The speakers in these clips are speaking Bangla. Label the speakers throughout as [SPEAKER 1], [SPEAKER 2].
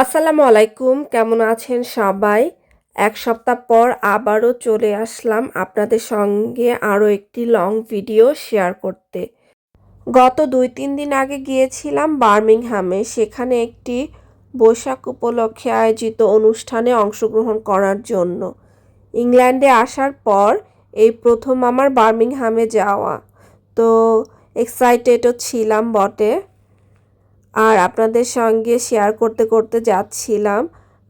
[SPEAKER 1] আসসালামু আলাইকুম, কেমন আছেন সবাই? এক সপ্তাহ পর আবারও চলে আসলাম আপনাদের সঙ্গে আরও একটি লং ভিডিও শেয়ার করতে। গত দুই তিন দিন আগে গিয়েছিলাম বার্মিংহামে। সেখানে একটি বৈশাখ উপলক্ষে আয়োজিত অনুষ্ঠানে অংশগ্রহণ করার জন্য। ইংল্যান্ডে আসার পর এই প্রথম আমার বার্মিংহামে যাওয়া। তো এক্সাইটেডও ছিলাম বটে। আর আপনাদের সঙ্গে শেয়ার করতে করতে যাচ্ছিলাম।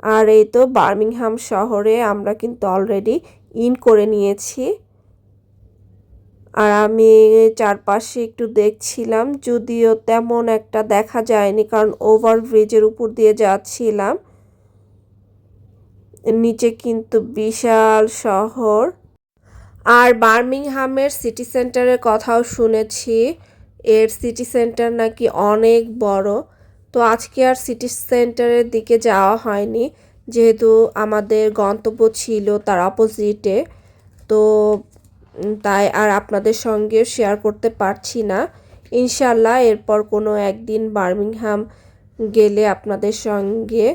[SPEAKER 1] আর এই তো বার্মিংহাম শহরে আমরা কিন্তু অলরেডি ইন করে নিয়েছি। আর আমি চারপাশে একটু দেখছিলাম, যদিও তেমন একটা দেখা যায়নি, কারণ ওভার ব্রিজের উপর দিয়ে যাচ্ছিলাম। নিচে কিন্তু বিশাল শহর। আর বার্মিংহামের সিটি সেন্টারের কথাও শুনেছি। এর সিটি সেন্টার নাকি অনেক বড়। তো আজকে আর সিটি সেন্টারের দিকে যাওয়া হয়নি। যেহেতু আমাদের গন্তব্য ছিল তার অপোজিটে তো তাই আর আপনাদের সঙ্গে শেয়ার করতে পারছি না। ইনশাল্লাহ এরপর কোনো একদিন বার্মিংহাম গেলে আপনাদের সঙ্গে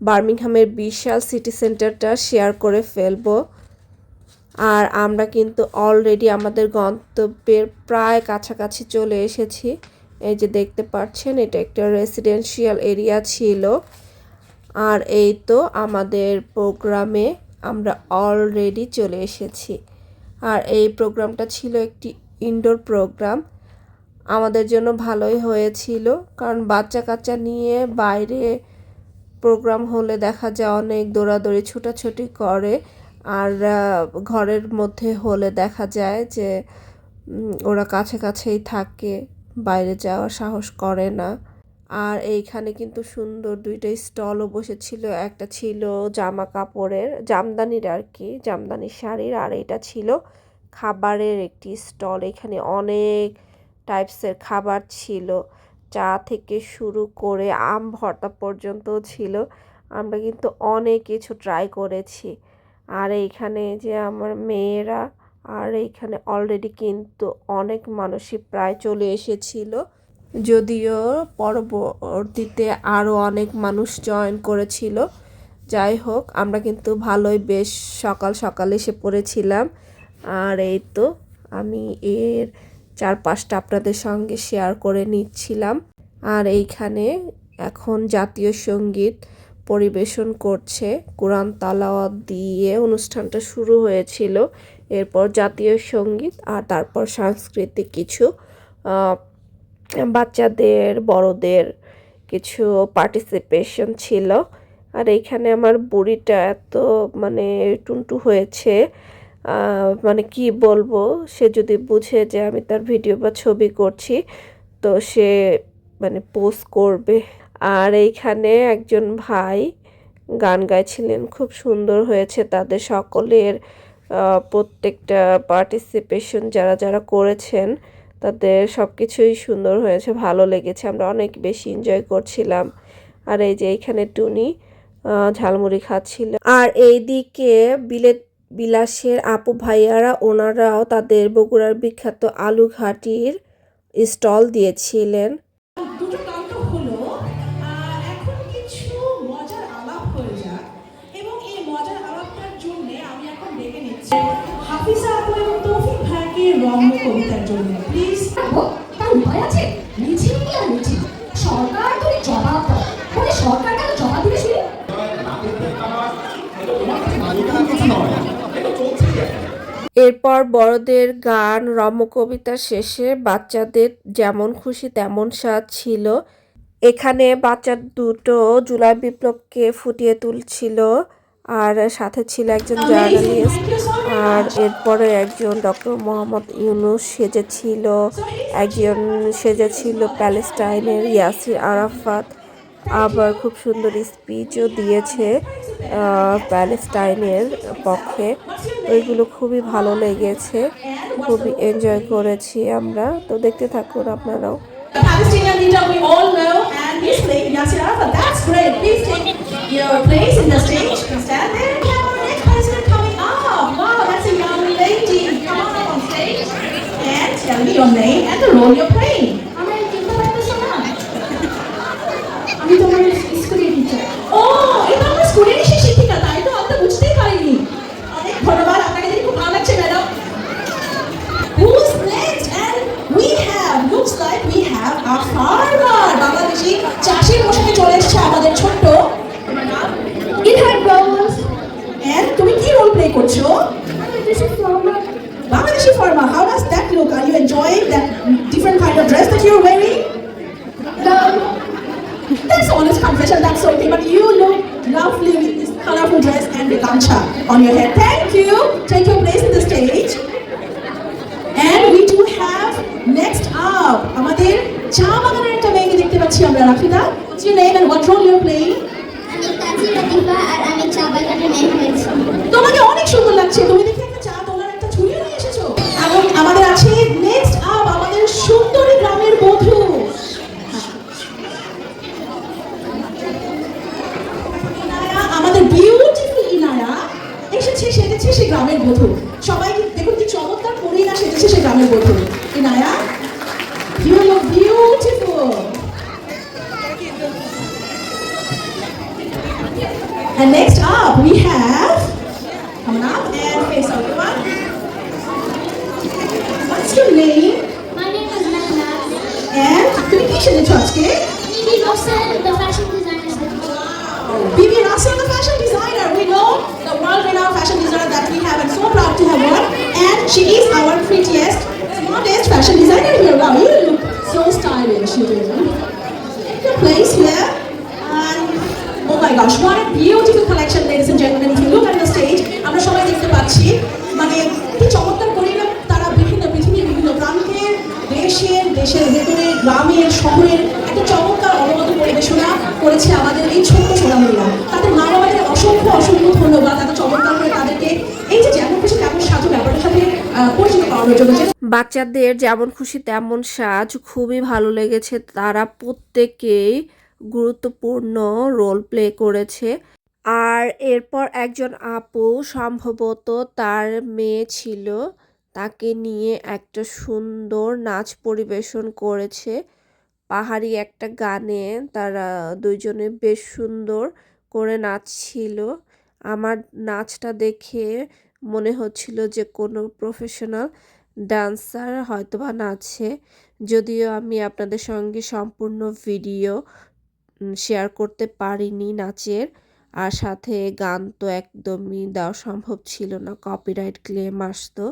[SPEAKER 1] বার্মিংহামের বিশাল সিটি সেন্টারটা শেয়ার করে ফেলব। আর আমরা কিন্তু অলরেডি আমাদের গন্তব্যের প্রায় কাছাকাছি চলে এসেছি। এই যে দেখতে পাচ্ছেন, এটা একটা রেসিডেন্সিয়াল এরিয়া ছিল। আর এই তো আমাদের প্রোগ্রামে আমরা অলরেডি চলে এসেছি। আর এই প্রোগ্রামটা ছিল একটি ইনডোর প্রোগ্রাম আমাদের জন্য ভালোই হয়েছিল, কারণ বাচ্চা কাচ্চা নিয়ে বাইরে প্রোগ্রাম হলে দেখা যায় অনেক দৌড়াদৌড়ি, ছুটাছুটি করে। আর ঘরের মধ্যে হলে দেখা যায় যে ওরা কাছে কাছেই থাকে, বাইরে যাওয়ার সাহস করে না। আর এইখানে কিন্তু সুন্দর দুইটা স্টলও বসেছিল, একটা ছিল জামা কাপড়ের জামদানির আর কি, জামদানির শাড়ির, আর এটা ছিল খাবারের একটি স্টল এখানে অনেক টাইপসের খাবার ছিল, চা থেকে শুরু করে আম ভর্তা পর্যন্ত ছিল। আমরা কিন্তু অনেক কিছু ট্রাই করেছি। আর এইখানে যে আমার মেয়েরা, আর এইখানে অলরেডি কিন্তু অনেক মানুষই প্রায় চলে এসেছিল। যদিও পরবর্তীতে আরও অনেক মানুষ জয়েন করেছিল। যাই হোক, আমরা কিন্তু ভালোই বেশ সকাল সকাল এসে পড়েছিলাম। আর এই তো আমি এর চারপাশটা আপনাদের সঙ্গে শেয়ার করে নিচ্ছিলাম। আর এইখানে এখন জাতীয় সংগীত পরিবেশন করছে। কোরআন তালাওয়াত দিয়ে অনুষ্ঠানটা শুরু হয়েছিল। এরপর জাতীয় সংগীত আর তারপর সাংস্কৃতিক কিছু বাচ্চাদের, বড়দের কিছু পার্টিসিপেশন ছিল। আর এইখানে আমার বুড়িটা এত মানে টুনটু হয়েছে মানে কি বলব, সে যদি বুঝে যে আমি তার ভিডিও বা ছবি করছি, তো সে মানে পোস্ট করবে। আর এইখানে একজন ভাই গান গাইছিলেন, খুব সুন্দর হয়েছে তাদের সকলের প্রত্যেকটা পার্টিসিপেশন যারা যারা করেছেন তাদের সব কিছুই সুন্দর হয়েছে, ভালো লেগেছে, আমরা অনেক বেশি এনজয় করছিলাম। আর এই যে এইখানে টুনি ঝালমুড়ি খাচ্ছিল। আর এইদিকে বিলেত, বিলাসের আপু ভাইয়ারা, ওনারাও তাদের বগুড়ার বিখ্যাত আলু ঘাটির স্টল দিয়েছিলেন।
[SPEAKER 2] রম্য কবিতার জন্য। প্লিজ
[SPEAKER 3] তার উপায় আছে। কি আর সরকার তো জবাব দেয় মানে সরকার কেন জবাব দিবে শুনি?
[SPEAKER 1] এরপর বড়দের গান রম্য কবিতা শেষে বাচ্চাদের যেমন খুশি তেমন স্বাদ ছিল। এখানে বাচ্চা দুটো জুলাই বিপ্লবকে ফুটিয়ে তুলছিল। আর সাথে ছিল একজন জার্নালিস্ট আর এরপরে একজন ডক্টর মোহাম্মদ ইউনুস সেজেছিল, একজন সেজেছিল প্যালেস্টাইনের ইয়াসির আরাফাত। আবার খুব সুন্দর স্পিচও দিয়েছে প্যালেস্টাইনের পক্ষে। ওইগুলো খুবই ভালো লেগেছে, খুবই এনজয় করেছি আমরা। তো দেখতে থাকুন আপনারাও।
[SPEAKER 2] Palestinian leader we all know, and Arafat. That's great. Please take your place in the there. Our next coming up. Wow, that's a young lady. Come on up on stage and tell me your name and the role you're playing. Name and what role you're playing?
[SPEAKER 4] আমি কাজী আর আমি চা বাগানে মেয়ে হয়েছি।
[SPEAKER 2] তোমাকে অনেক সুন্দর লাগছে। তুমি দেখি একটা চা তোলার একটা ঝুড়িও নিয়ে এসেছ। এবং আমাদের আছে নেক্সট আপ আমাদের সুন্দরী গ্রামের বধূ। আমাদের বিউটিফুল ইনায়া এসেছে সেজেছে সে গ্রামের বধূ। সবাই দেখুন কি চমৎকার করেই না সেজেছে সে গ্রামের বধূ। Inaya up, we have, come up and face everyone. What's your name?
[SPEAKER 4] My name is Nana.
[SPEAKER 2] And Kriti Shinichotke.
[SPEAKER 4] Bibi Rosen, the fashion designer. Wow.
[SPEAKER 2] Bibi Rosen, the fashion designer. We know the world-renowned fashion designer that we have and so proud to have her. And she is our prettiest, smartest fashion designer here. Wow, you look so stylish. You do. Take your place here. Gosh, what a beautiful collection, ladies and gentlemen. If you look at the stage, আমরা সবাই দেখতে পাচ্ছি মানে কি চমৎকার করেই না তারা বিভিন্ন পৃথিবীর বিভিন্ন প্রান্তের দেশের দেশের ভেতরে গ্রামের শহরের একটা চমৎকার অনবদ্য পরিবেশনা করেছে আমাদের এই ছোট্ট সোনামণিরা তাদের মা বাবাদের অসংখ্য অসংখ্য ধন্যবাদ এত চমৎকার করে তাদেরকে এই যে যেমন খুশি তেমন সাজু ব্যাপারটার সাথে পরিচিত করানোর জন্য
[SPEAKER 1] বাচ্চাদের যেমন খুশি তেমন সাজ খুবই ভালো লেগেছে তারা প্রত্যেকেই গুরুত্বপূর্ণ রোল প্লে করেছে। আর এরপর একজন আপু সম্ভবত তার মেয়ে ছিল, তাকে নিয়ে একটা সুন্দর নাচ পরিবেশন করেছে। পাহাড়ি একটা গানে তারা দুইজনে বেশ সুন্দর করে নাচছিল। আমার নাচটা দেখে মনে হচ্ছিল যে কোনো প্রফেশনাল ডান্সার হয়তোবা নাচে। যদিও আমি আপনাদের সঙ্গে সম্পূর্ণ ভিডিও শেয়ার করতে পারিনি নাচের। আর সাথে গান তো একদমই দেওয়া সম্ভব ছিল না কপিরাইট ক্লেম আসতো।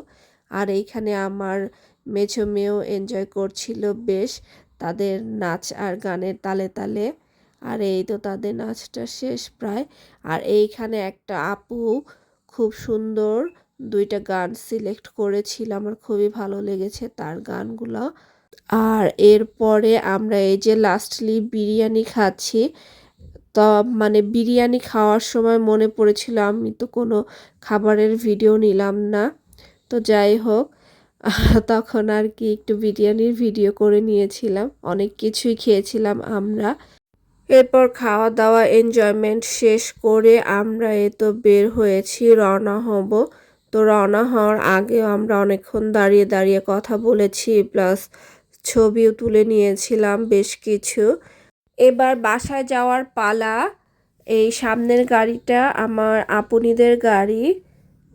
[SPEAKER 1] আর এইখানে আমার মেছো মেয়েও এনজয় করছিল বেশ, তাদের নাচ আর গানের তালে তালে। আর এই তো তাদের নাচটা শেষ প্রায়। আর এইখানে একটা আপু খুব সুন্দর দুইটা গান সিলেক্ট করেছিল, আমার খুবই ভালো লেগেছে তার গানগুলো। আর এরপরে আমরা এই যে লাস্টলি বিরিয়ানি খাচ্ছি। তো মানে বিরিয়ানি খাওয়ার সময় মনে পড়েছিল, আমি তো কোনো খাবারের ভিডিও নিলাম না। তো যাই হোক, তখন আর কি একটু বিরিয়ানির ভিডিও করে নিয়েছিলাম। অনেক কিছুই খেয়েছিলাম আমরা। এরপর খাওয়া দাওয়া এনজয়মেন্ট শেষ করে আমরা এ তো বের হয়েছি, রওনা হব। তো রওনা হওয়ার আগেও আমরা অনেকক্ষণ দাঁড়িয়ে দাঁড়িয়ে কথা বলেছি প্লাস ছবিও তুলে নিয়েছিলাম বেশ কিছু। এবার বাসায় যাওয়ার পালা। এই সামনের গাড়িটা আমার আপনিদের গাড়ি।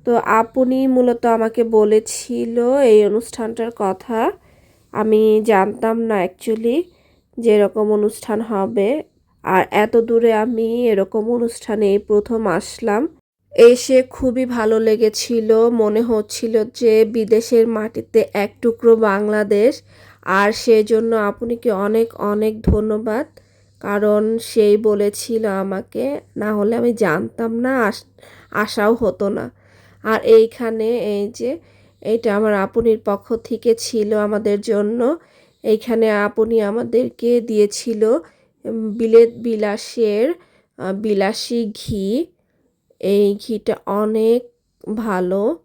[SPEAKER 1] তো আপনি মূলত আমাকে বলেছিল এই অনুষ্ঠানটার কথা। আমি জানতাম না অ্যাকচুয়ালি যে এরকম অনুষ্ঠান হবে। আর এত দূরে আমি এরকম অনুষ্ঠানে এই প্রথম আসলাম। এসে খুবই ভালো লেগেছিল। মনে হচ্ছিল যে বিদেশের মাটিতে এক টুকরো বাংলাদেশ। আর সেজন্য আপুনিকে অনেক অনেক ধন্যবাদ। কারণ সেই বলেছিল আমাকে, না হলে আমি জানতাম না আস- আসাও হতো না। আর এইখানে এই যে এটা আমার আপনির পক্ষ থেকে ছিল আমাদের জন্য। এইখানে আপনি আমাদেরকে দিয়েছিল বিলেত বিলাসের বিলাসী ঘি। এই ঘিটা অনেক ভালো।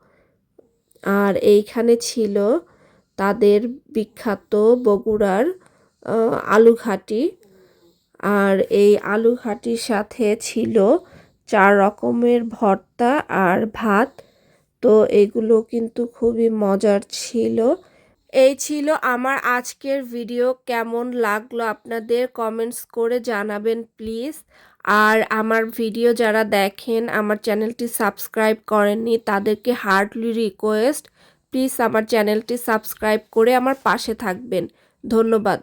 [SPEAKER 1] আর এইখানে ছিল তাদের বিখ্যাত বগুড়ার আহ, আলু ঘাটি আর এই আলু ঘাটির সাথে ছিল চার রকমের ভর্তা আর ভাত। তো এগুলো কিন্তু খুবই মজার ছিল। এই ছিল আমার আজকের ভিডিও। কেমন লাগল আপনাদের কমেন্টস করে জানাবেন প্লিজ। আর আমার ভিডিও যারা দেখেন আমার চ্যানেলটি সাবস্ক্রাইব করেননি তাদেরকে হার্ডলি রিকোয়েস্ট প্লিজ আমার চ্যানেলটি সাবস্ক্রাইব করে আমার পাশে থাকবেন। ধন্যবাদ।